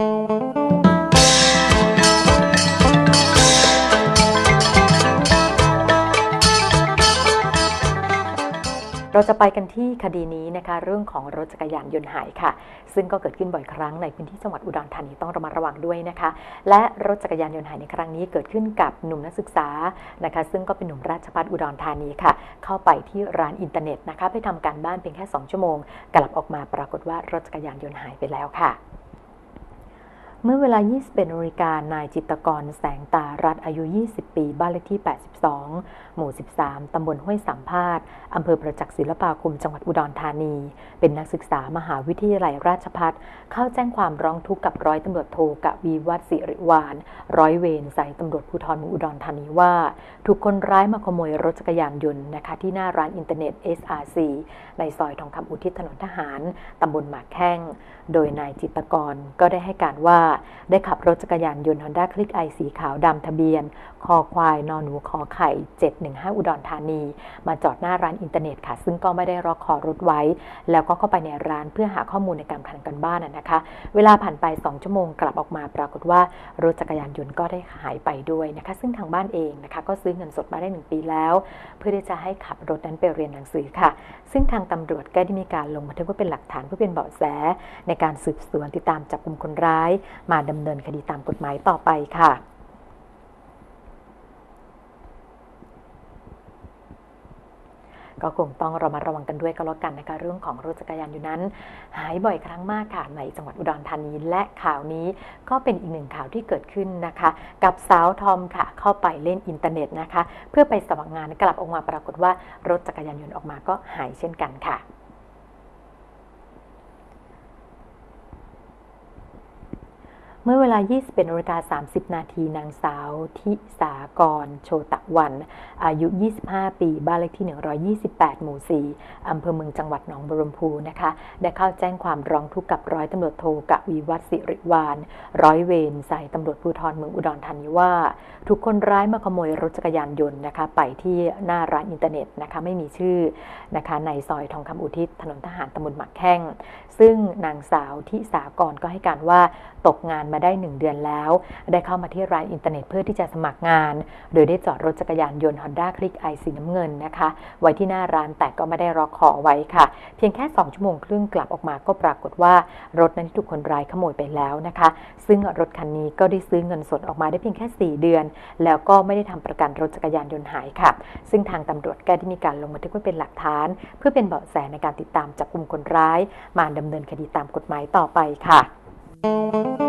เราจะไปกันที่คดีนี้นะคะ เรื่องของรถจักรยานยนต์หายค่ะ ซึ่งก็เกิดขึ้นบ่อยครั้งในพื้นที่จังหวัดอุดรธานีต้องระมัดระวังด้วยนะคะ และรถจักรยานยนต์หายในครั้งนี้เกิดขึ้นกับหนุ่มนักศึกษานะคะ ซึ่งก็เป็นหนุ่มราชภัฏอุดรธานีค่ะ เข้าไปที่ร้านอินเทอร์เน็ตนะคะ ไปทำการบ้านเพียงแค่ 2 ชั่วโมง กลับออกมาปรากฏว่ารถจักรยานยนต์หายไปแล้วค่ะ มื่อเวลา 21นาฬิกานายจิตรกรแสงตารัตอายุ 20 ปี บ้านเลขที่ 82 หมู่ 13 ตำบลห้วยสามพาดอำเภอประจักษ์ศิลปาคม จังหวัดอุดรธานี เป็นนักศึกษามหาวิทยาลัยราชภัฏเข้าแจ้งความร้องทุกข์กับร้อยตำรวจโทกวีวัฒน์สิริวาน ร้อยเวรสายตำรวจภูธรเมืองอุดรธานีว่า ถูกคนร้ายมาขโมยรถจักรยานยนต์นะคะที่หน้าร้านอินเทอร์เน็ต SRC ในซอยทองคำอุทิศถนนทหาร ตำบลหมากแข้ง โดยนายจิตรกรก็ได้ให้การว่าได้ขับรถจักรยานยนต์ Honda Click i สีขาวดำทะเบียน คอควาย นอนหนูขอไข่ 715 อุดรธานี มาจอดหน้าร้านอินเทอร์เน็ตค่ะ ซึ่งก็ไม่ได้รอคอรถไว้ แล้วก็เข้าไปในร้านเพื่อหาข้อมูลในการทำกันบ้านนะนะคะ เวลาผ่านไป 2 ชั่วโมงกลับออกมาปรากฏว่ารถจักรยานยนต์ก็ได้หายไปด้วยนะคะ ซึ่งทางบ้านเองนะคะก็ซื้อเงินสดมาได้ 1 ปีแล้ว เพื่อที่จะให้ขับรถนั้นไปเรียนหนังสือค่ะ ซึ่งทางตำรวจก็ได้มีการลงบันทึกไว้เป็นหลักฐานเพื่อเป็นเบาะแส ในการสืบสวนติดตามจับกลุ่มคนร้ายมาดำเนินคดีตามกฎหมายต่อไปค่ะก็คงต้องเระมัดระวังกันด้วยก็แล้วกันนะคะเรื่องของรถจักรยานอยู่นั้น หายบ่อยครั้งมากค่ะในจังหวัดอุดรธานีและข่าวนี้ก็เป็นอีกหนึ่งข่าวที่เกิดขึ้นนะคะ กับสาวทอมค่ะ เข้าไปเล่นอินเทอร์เน็ตนะคะ เพื่อไปสมัครงานกลับออกมาปรากฏว่ารถจักรยานยนต์ออกมาก็หายเช่นกันค่ะ เมื่อเวลา 21นาฬิกา30 นาทีนางสาวทิสากร โชตะวัน อายุ 25 ปี บ้านเลขที่ 128 หมู่ 4 อำเภอเมืองจังหวัดหนองบัวลำพูนะคะ ได้เข้าแจ้งความร้องทุกข์กับร้อยตำรวจโทกวีวัฒสิริวาน ร้อยเวรสายตำรวจภูธรเมืองอุดรธานีว่า ถูกคนร้ายมาขโมยรถจักรยานยนต์นะคะ ไปที่หน้าร้านอินเทอร์เน็ตนะคะ ไม่มีชื่อนะคะ ในซอยทองคำอุทิศ ถนนทหารตำบลหมักแข้ง ซึ่งนางสาวทิสากรก็ให้การว่าตกงานมาได้ 1 เดือนแล้ว ได้เข้ามาที่ร้านอินเทอร์เน็ตเพื่อที่จะสมัครงาน โดยได้จอดรถจักรยานยนต์ Honda Click i สีน้ำเงินนะคะ ไว้ที่หน้าร้านแต่ก็ไม่ได้รอขอไว้ค่ะ เพียงแค่ 2 ชั่วโมงครึ่งกลับออกมาก็ปรากฏว่ารถนั้นถูกคนร้ายขโมยไปแล้วนะคะ ซึ่งรถคันนี้ก็ได้ซื้อเงินสดออกมาได้เพียงแค่ 4 เดือน แล้วก็ไม่ได้ทำประกันรถจักรยานยนต์หายค่ะ ซึ่งทางตำรวจก็ได้มีการลงบันทึกไว้เป็นหลักฐาน เพื่อเป็นเบาะแสในการติดตามจับกลุ่มคนร้าย มาดำเนินคดีตามกฎหมายต่อไปค่ะ